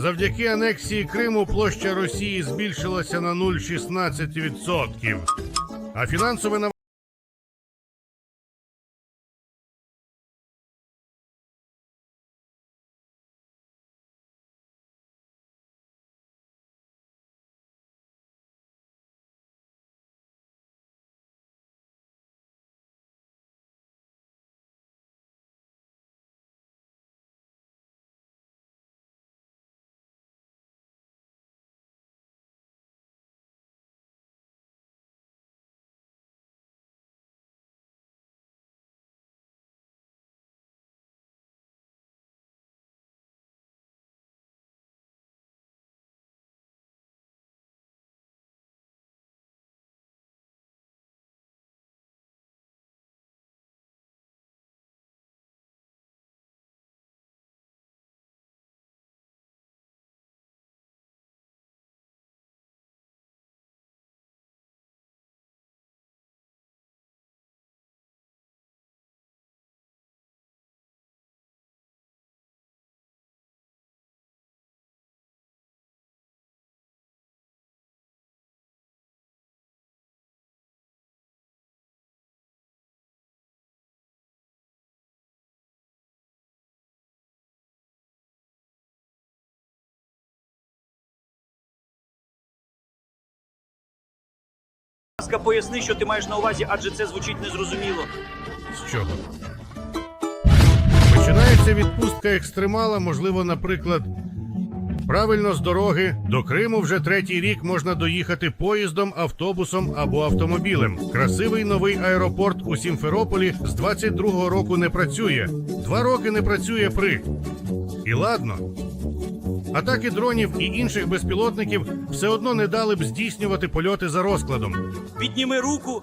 Завдяки анексії Криму площа Росії збільшилася на 0,16%. А фінансове нав... ласка, поясни, що ти маєш на увазі, адже це звучить незрозуміло. З чого? Починається відпустка екстремала, можливо, наприклад. Правильно з дороги до Криму вже третій рік можна доїхати поїздом, автобусом або автомобілем. Красивий новий аеропорт у Сімферополі з 22-го року не працює. Два роки не працює при. І ладно. Атаки дронів і інших безпілотників все одно не дали б здійснювати польоти за розкладом. Підніми руку.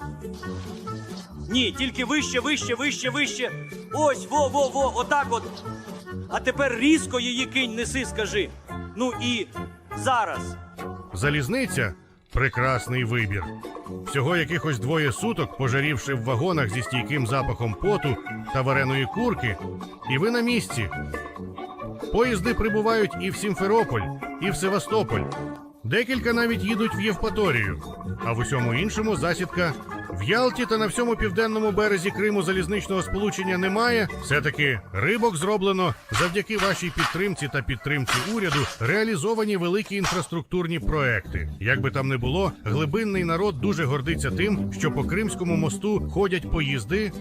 Ні, тільки вище, вище, вище, вище. Ось, во, во, во, отак от. А тепер різко її кинь, неси, скажи. Ну і зараз. Залізниця прекрасний вибір. Всього якихось двоє суток, пожарівши в вагонах зі стійким запахом поту та вареної курки, і ви на місці. Поїзди прибувають і в Сімферополь, і в Севастополь. Декілька навіть їдуть в Євпаторію, а в усьому іншому засідка. В Ялті та на всьому південному березі Криму залізничного сполучення немає. Все-таки рибок зроблено завдяки вашій підтримці та підтримці уряду реалізовані великі інфраструктурні проекти. Як би там не було, глибинний народ дуже гордиться тим, що по Кримському мосту ходять поїзди,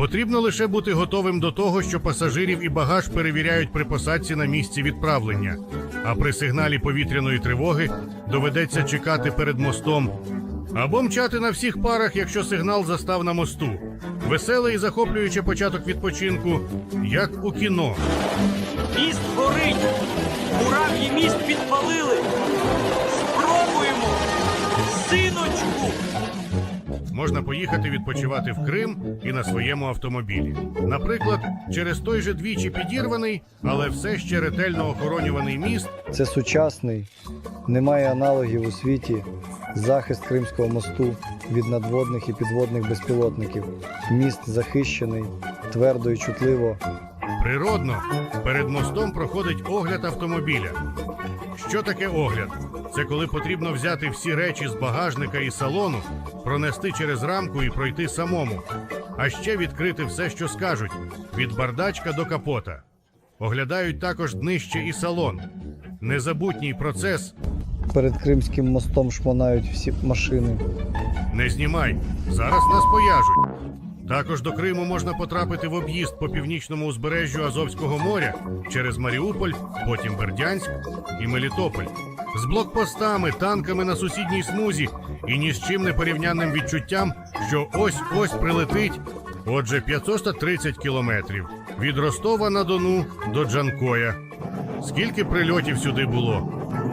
Потрібно лише бути готовим до того, що пасажирів і багаж перевіряють при посадці на місці відправлення. А при сигналі повітряної тривоги доведеться чекати перед мостом або мчати на всіх парах, якщо сигнал застав на мосту. Веселий і захоплюючий початок відпочинку, як у кіно. Міст горить. Мурав'ї міст підпалили. Спробуємо. Синочку. Можна поїхати відпочивати в Крим і на своєму автомобілі. Наприклад, через той же двічі підірваний, але все ще ретельно охоронюваний міст Це сучасний, немає аналогів у світі. Захист Кримського мосту від надводних і підводних безпілотників. Міст захищений, твердо і чутливо. Природно, перед мостом проходить огляд автомобіля. Що таке огляд? Це коли потрібно взяти всі речі з багажника і салону, пронести через рамку і пройти самому, а ще відкрити все, що скажуть, від бардачка до капота. Оглядають також днище і салон. Незабутній процес. Перед Кримським мостом шмонають всі машини. Не знімай, зараз нас пояжуть. Також до Криму можна потрапити в об'їзд по північному узбережжю Азовського моря через Маріуполь, потім Бердянськ і Мелітополь. З блокпостами, танками на сусідній смузі і ні з чим не порівнянним відчуттям, що ось-ось прилетить. Отже, 530 кілометрів від Ростова на Дону до Джанкоя. Скільки прильотів сюди було?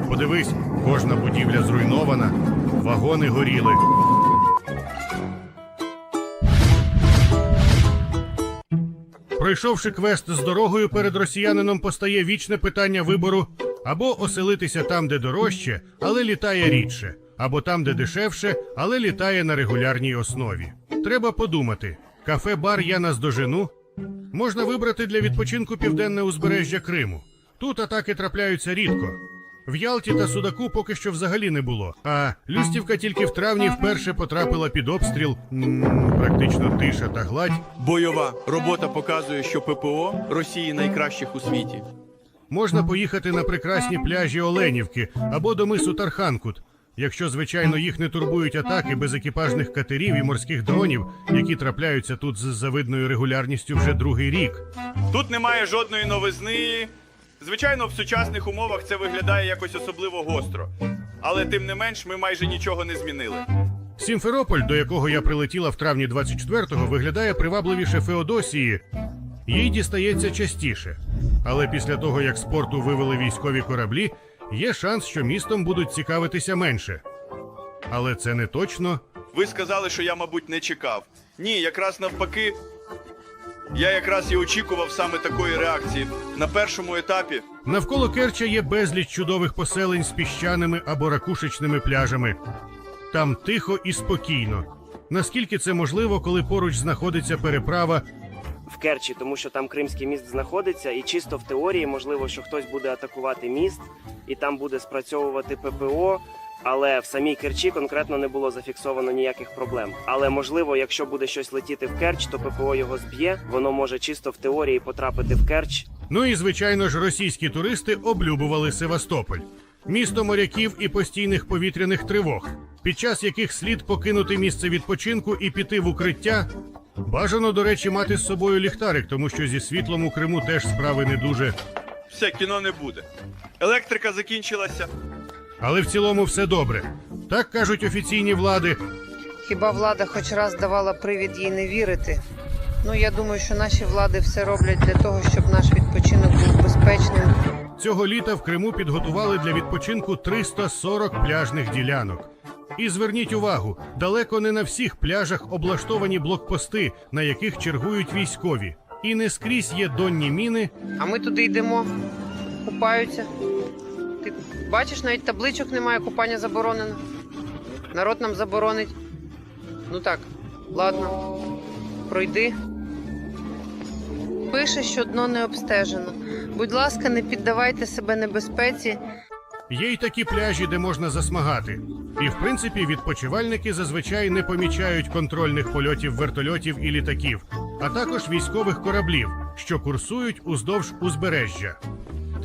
Подивись, кожна будівля зруйнована, вагони горіли. Пройшовши квест з дорогою перед росіянином, постає вічне питання вибору або оселитися там, де дорожче, але літає рідше, або там, де дешевше, але літає на регулярній основі. Треба подумати: кафе-бар я наздожену. Можна вибрати для відпочинку південне узбережжя Криму. Тут атаки трапляються рідко. В Ялті та Судаку поки що взагалі не було. А Люстівка тільки в травні вперше потрапила під обстріл. М, практично тиша та гладь. Бойова робота показує, що ППО Росії найкращих у світі. Можна поїхати на прекрасні пляжі Оленівки або до мису Тарханкут, якщо, звичайно, їх не турбують атаки без екіпажних катерів і морських дронів, які трапляються тут з завидною регулярністю вже другий рік. Тут немає жодної новизни. Звичайно, в сучасних умовах це виглядає якось особливо гостро. Але тим не менш, ми майже нічого не змінили. Сімферополь, до якого я прилетіла в травні 24-го, виглядає привабливіше Феодосії. Їй дістається частіше. Але після того, як з порту вивели військові кораблі, є шанс, що містом будуть цікавитися менше. Але це не точно. Ви сказали, що я, мабуть, не чекав. Ні, якраз навпаки. Я якраз і очікував саме такої реакції. На першому етапі Навколо Керча є безліч чудових поселень з піщаними або ракушечними пляжами. Там тихо і спокійно. Наскільки це можливо, коли поруч знаходиться переправа, в Керчі, тому що там Кримський міст знаходиться, і чисто в теорії можливо, що хтось буде атакувати міст, і там буде спрацьовувати ППО. Але в самій Керчі конкретно не було зафіксовано ніяких проблем. Але можливо, якщо буде щось летіти в Керч, то ППО його зб'є. Воно може чисто в теорії потрапити в Керч. Ну і звичайно ж, російські туристи облюбували Севастополь, місто моряків і постійних повітряних тривог, під час яких слід покинути місце відпочинку і піти в укриття. Бажано, до речі, мати з собою ліхтарик, тому що зі світлом у Криму теж справи не дуже. все кіно не буде. Електрика закінчилася. Але в цілому все добре. Так кажуть офіційні влади. Хіба влада хоч раз давала привід їй не вірити? Ну я думаю, що наші влади все роблять для того, щоб наш відпочинок був безпечним. Цього літа в Криму підготували для відпочинку 340 пляжних ділянок. І зверніть увагу, далеко не на всіх пляжах облаштовані блокпости, на яких чергують військові. І не скрізь є донні міни, А ми туди йдемо, купаються. Ти бачиш, навіть табличок немає, купання заборонено. Народ нам заборонить. Ну так, ладно, пройди. Пише, що дно не обстежено. Будь ласка, не піддавайте себе небезпеці. є й такі пляжі, де можна засмагати. І в принципі відпочивальники зазвичай не помічають контрольних польотів вертольотів і літаків, а також військових кораблів, що курсують уздовж узбережжя.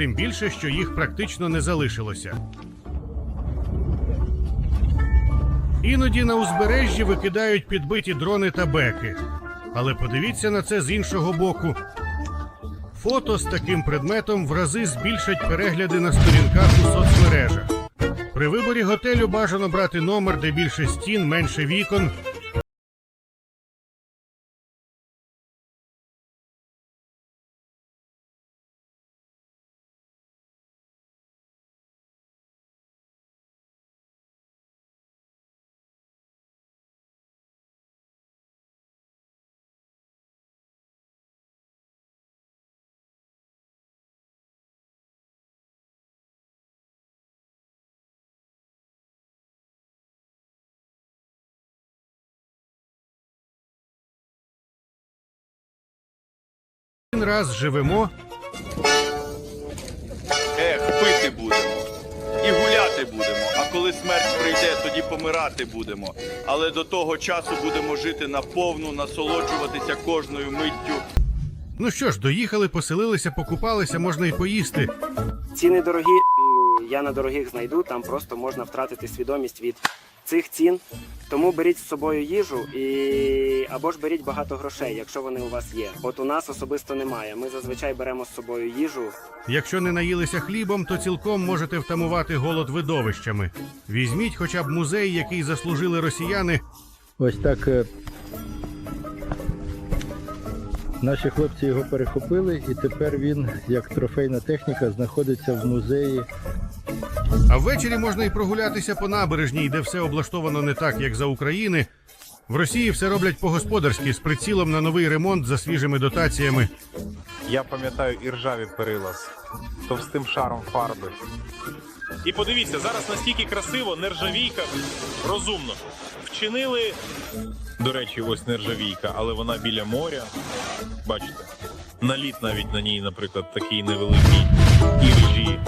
Тим більше, що їх практично не залишилося. Іноді на узбережжі викидають підбиті дрони та беки. Але подивіться на це з іншого боку. Фото з таким предметом в рази збільшать перегляди на сторінках у соцмережах. При виборі готелю бажано брати номер, де більше стін, менше вікон. Один раз живемо, Ех, пити будемо. І гуляти будемо. А коли смерть прийде, тоді помирати будемо. Але до того часу будемо жити наповну, насолоджуватися кожною миттю. Ну що ж, доїхали, поселилися, покупалися, можна і поїсти. Ціни дорогі. Я на дорогих знайду, там просто можна втратити свідомість від цих цін. Тому беріть з собою їжу і або ж беріть багато грошей, якщо вони у вас є. От у нас особисто немає. Ми зазвичай беремо з собою їжу. Якщо не наїлися хлібом, то цілком можете втамувати голод видовищами. Візьміть хоча б музей, який заслужили росіяни. Ось так е, наші хлопці його перехопили, і тепер він, як трофейна техніка, знаходиться в музеї. А ввечері можна і прогулятися по набережній, де все облаштовано не так, як за України. В Росії все роблять по-господарськи з прицілом на новий ремонт за свіжими дотаціями. Я пам'ятаю і ржаві перила з товстим шаром фарби. І подивіться, зараз настільки красиво, нержавійка, розумно. Вчинили, до речі, ось нержавійка, але вона біля моря. Бачите, наліт навіть на ній, наприклад, такий невеликий. іржі.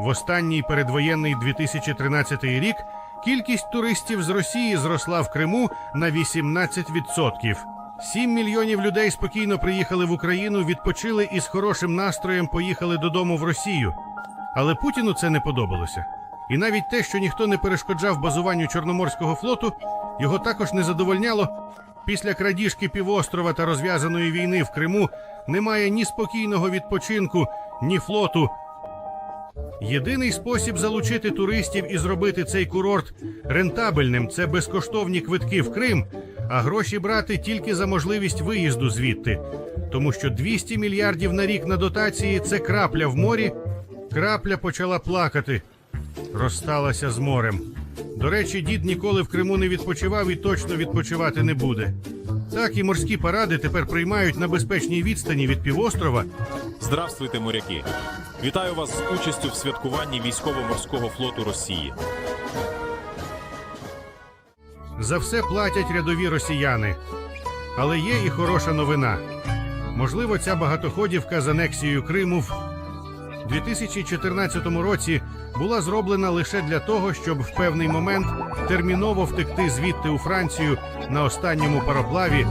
В останній передвоєнний 2013 рік кількість туристів з Росії зросла в Криму на 18%. 7 мільйонів людей спокійно приїхали в Україну, відпочили і з хорошим настроєм поїхали додому в Росію. Але Путіну це не подобалося. І навіть те, що ніхто не перешкоджав базуванню Чорноморського флоту, його також не задовольняло. Після крадіжки півострова та розв'язаної війни в Криму немає ні спокійного відпочинку, ні флоту, Єдиний спосіб залучити туристів і зробити цей курорт рентабельним це безкоштовні квитки в Крим, а гроші брати тільки за можливість виїзду звідти. Тому що 200 мільярдів на рік на дотації це крапля в морі. Крапля почала плакати, розсталася з морем. До речі, дід ніколи в Криму не відпочивав і точно відпочивати не буде. Так і морські паради тепер приймають на безпечній відстані від півострова Здравствуйте, моряки! Вітаю вас з участю в святкуванні військово-морського флоту Росії. За все платять рядові росіяни. Але є і хороша новина. Можливо, ця багатоходівка з анексією Криму в 2014 році була зроблена лише для того, щоб в певний момент терміново втекти звідти у Францію на останньому пароплаві